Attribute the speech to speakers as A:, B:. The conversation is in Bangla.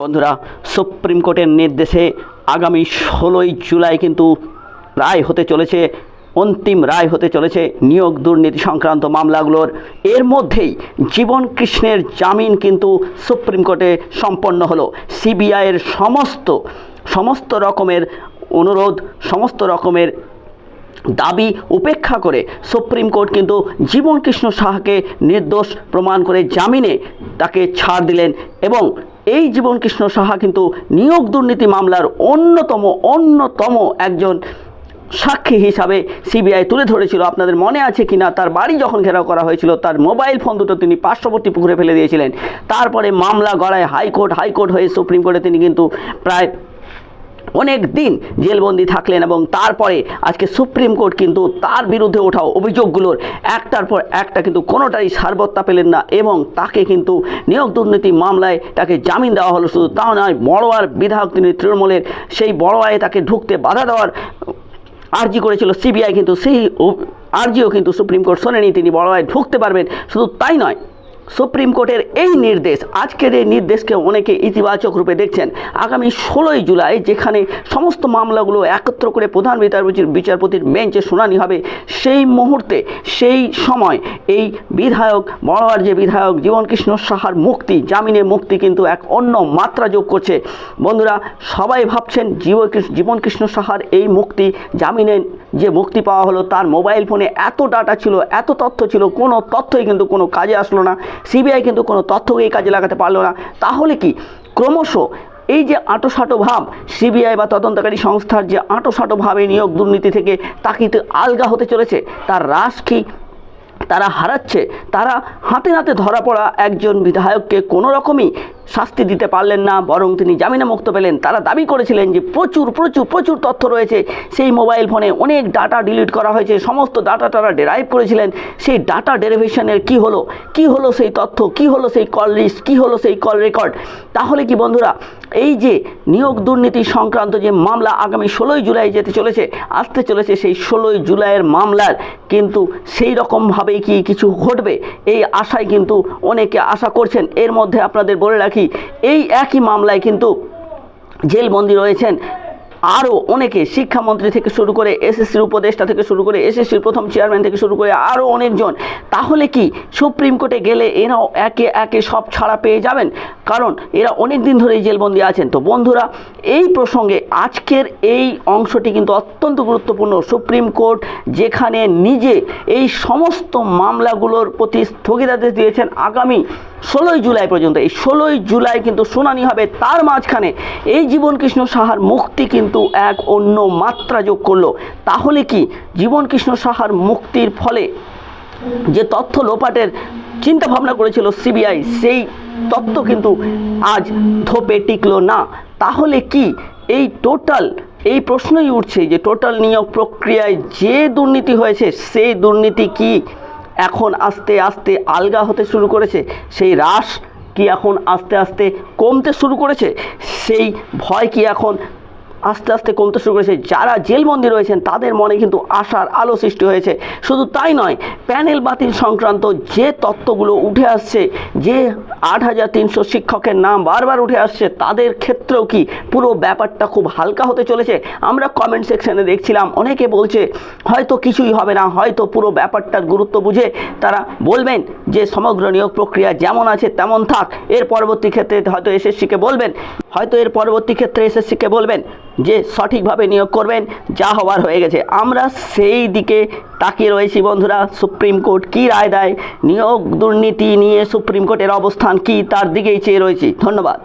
A: বন্ধুরা, সুপ্রিম কোর্টের নির্দেশে আগামী ষোলোই জুলাই কিন্তু রায় হতে চলেছে, অন্তিম রায় হতে চলেছে নিয়োগ দুর্নীতি সংক্রান্ত মামলাগুলোর। এর মধ্যেই জীবন কৃষ্ণের জামিন কিন্তু সুপ্রিম কোর্টে সম্পন্ন হলো। সিবিআইয়ের সমস্ত সমস্ত রকমের অনুরোধ, সমস্ত রকমের দাবি উপেক্ষা করে সুপ্রিম কোর্ট কিন্তু জীবন কৃষ্ণ সাহাকে নির্দোষ প্রমাণ করে জামিনে তাকে ছাড় দিলেন এবং এই জীবন কৃষ্ণ সাহা কিন্তু নিয়োগ দুর্নীতি মামলার অন্যতম অন্যতম একজন সাক্ষী হিসাবে সিবিআই তুলে ধরেছিল। আপনাদের মনে আছে কি না তার বাড়ি যখন ঘেরাও করা হয়েছিল, তার মোবাইল ফোন দুটো তিনি পার্শ্ববর্তী পুকুরে ফেলে দিয়েছিলেন। তারপরে মামলা গড়ায় হাইকোর্ট হাইকোর্ট হয়ে সুপ্রিম কোর্টে তিনি কিন্তু প্রায় অনেক দিন জেলবন্দি থাকলেন এবং তারপরে আজকে সুপ্রিম কোর্ট কিন্তু তার বিরুদ্ধে ওঠা অভিযোগগুলোর একটার পর একটা কিন্তু কোনোটাই সারবত্তা পেলেন না এবং তাকে কিন্তু নিয়োগ দুর্নীতি মামলায় তাকে জামিন দেওয়া হলো। শুধু তাও নয়, বড়োয়ার বিধায়ক তিনি তৃণমূলের সেই বড়োয়ায় তাকে ঢুকতে বাধা দেওয়ার আর্জি করেছিল সিবিআই কিন্তু, সেই আর্জিও কিন্তু সুপ্রিম কোর্ট শোনেনি। তিনি বড়োয়ায় ঢুকতে পারবেন। শুধু তাই নয় সুপ্রিম কোর্টের এই নির্দেশ, আজকের এই নির্দেশকে অনেকে ইতিবাচক রূপে দেখছেন। আগামী ষোলোই জুলাই, যেখানে সমস্ত মামলাগুলো একত্র করে প্রধান বিচারপতির বিচারপতির বেঞ্চে শুনানি হবে, সেই মুহূর্তে, সেই সময় এই বিধায়ক, বড়োয়ার যে বিধায়ক জীবনকৃষ্ণ সাহার মুক্তি জামিনে মুক্তি কিন্তু এক অন্য মাত্রা যোগ করছে। বন্ধুরা, সবাই ভাবছেন জীব জীবনকৃষ্ণ সাহার এই মুক্তি জামিনে যে মুক্তি পাওয়া হলো তার মোবাইল ফোনে এত ডাটা ছিল, এত তথ্য ছিল, কোনো তথ্যই কিন্তু কোনো কাজে আসলো না, সিবিআই কিন্তু কোনো তথ্যকেই কাজে লাগাতে পারল না। তাহলে কি? ক্রমশ এই যে আঁটোসাঁটো ভাব, সিবিআই বা তদন্তকারী সংস্থার যে আঁটোসাঁটো ভাবে নিয়োগ দুর্নীতি থেকে তাকিতে আলগা হতে চলেছে, তার হ্রাস কি? তারা হারাচ্ছে, তারা হাতে নাতে ধরা পড়া একজন বিধায়ককে কোনো রকমই শাস্তি দিতে পারলেন না, বরং তিনি জামিনে মুক্ত পেলেন। তারা দাবি করেছিলেন যে প্রচুর প্রচুর প্রচুর তথ্য রয়েছে। সেই মোবাইল ফোনে অনেক ডাটা ডিলিট করা হয়েছে। সমস্ত ডাটা তারা ডেরাইভ করেছিলেন। সেই ডাটা ডেরিভেশনের কি হলো? কি হলো সেই তথ্য? কি হলো সেই কল লিস্ট? কি হলো সেই কল রেকর্ড? তাহলে কি বন্ধুরা, এই যে নিয়োগ দুর্নীতি সংক্রান্ত যে মামলা আগামী ষোলোই জুলাই যেতে চলেছে, আসতে চলেছে সেই ষোলোই জুলাইয়ের মামলার, কিন্তু সেই রকমভাবেই কি কিছু ঘটবে? এই আশায় কিন্তু অনেকে আশা করছেন। এর মধ্যে আপনাদের বলে রাখি এই একই মামলায় কিন্তু জেলবন্দি রয়েছেন আরও অনেকে, শিক্ষামন্ত্রী থেকে শুরু করে এসএসসির উপদেষ্টা থেকে শুরু করে এসএসসির প্রথম চেয়ারম্যান থেকে শুরু করে আরও অনেকজন। তাহলে কি সুপ্রিম কোর্টে গেলে এরাও একে একে সব ছাড়া পেয়ে যাবেন? কারণ এরা অনেক দিন ধরেই জেলবন্দি আছেন। তো বন্ধুরা, এই প্রসঙ্গে আজকের এই অংশটি কিন্তু অত্যন্ত গুরুত্বপূর্ণ। সুপ্রিম কোর্ট যেখানে নিজে এই সমস্ত মামলাগুলোর প্রতি স্থগিতাদেশ দিয়েছেন আগামী ষোলোই জুলাই পর্যন্ত, এই ষোলোই জুলাই কিন্তু শুনানি হবে। তার মাঝখানে এই জীবন কৃষ্ণ সাহার মুক্তি কিন্তু এক অন্য মাত্রা যোগ করল। তাহলে কি জীবন কৃষ্ণ সাহার মুক্তির ফলে যে তথ্য লোপাটের চিন্তা ভাবনা করেছিল সিবিআই, সেই তথ্য কিন্তু আজ ধোপে টিকলো না। তাহলে কি এই টোটাল, এই প্রশ্নই উঠছে যে টোটাল নিয়োগ প্রক্রিয়ায় যে দুর্নীতি হয়েছে, সেই দুর্নীতি কি এখন আস্তে আস্তে আলগা হতে শুরু করেছে। সেই হ্রাস কি এখন আস্তে আস্তে কমতে শুরু করেছে? সেই ভয় কি এখন আস্তে আস্তে কমতে শুরু করেছে? যারা জেলবন্দি রয়েছেন, তাদের মনে কিন্তু আশার আলো সৃষ্টি হয়েছে। শুধু তাই নয়, প্যানেল বাতিল সংক্রান্ত যে তত্ত্বগুলো উঠে আসছে, যে আট হাজার তিনশো শিক্ষকের নাম বারবার উঠে আসছে। তাদের ক্ষেত্রেও কি পুরো ব্যাপারটা খুব হালকা হতে চলেছে? আমরা কমেন্ট সেকশনে দেখছিলাম, অনেকে বলছে, হয়তো কিছুই হবে না, হয়তো পুরো ব্যাপারটার গুরুত্ব বুঝে তারা বলবেন যে সমগ্র নিয়োগ প্রক্রিয়া যেমন আছে তেমন থাক। এর পরবর্তী ক্ষেত্রে হয়তো এসএসসিকে বলবেন, হয়তো এর পরবর্তী ক্ষেত্রে এসএসসিকে বলবেন যে সঠিকভাবে নিয়োগ করবেন, যা হওয়ার হয়ে গেছে। আমরা সেই দিকে তাকিয়ে রয়েছি বন্ধুরা, সুপ্রিম কোর্ট কী রায় দেয়? নিয়োগ দুর্নীতি নিয়ে সুপ্রিম কোর্টের অবস্থান কী তার দিকেই চেয়ে রয়েছি। ধন্যবাদ।